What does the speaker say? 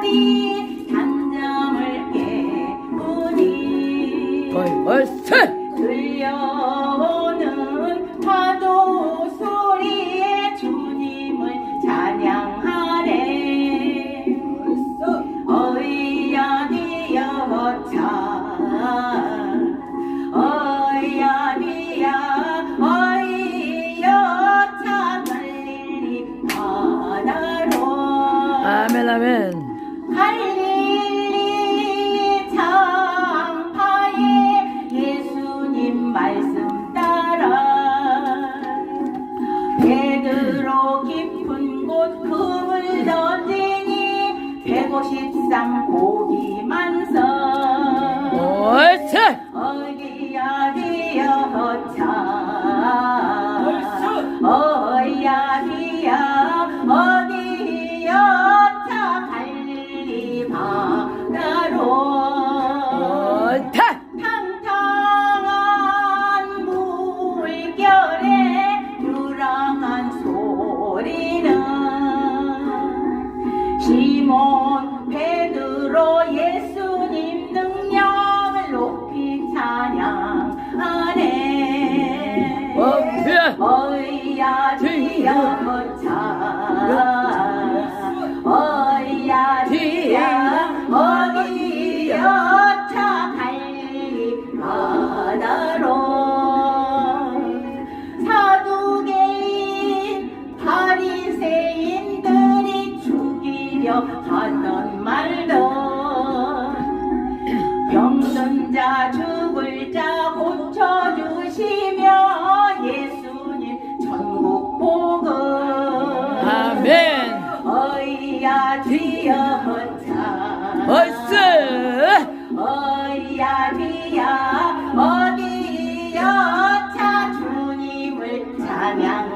소리 단잠을 깨우니 얼쑤 들려오는 파도 소리에 주님을 찬양하네 어이야디여 차 어이야디야 어이여 차 갈릴리 바다로. 아멘 아멘 갈릴리 장파에 예수님 말씀 따라. 베드로 깊은 곳 금을 던지니 150쌍 고기 만성 얼쑤 어디야 디여 차 시몬 하던 말던 병든 자 죽을 자 고쳐주시며 예수님 천국 복음 아멘. 어이야 차 얼쑤 어이야 뒤야 어디여 차 주님을 찬양하네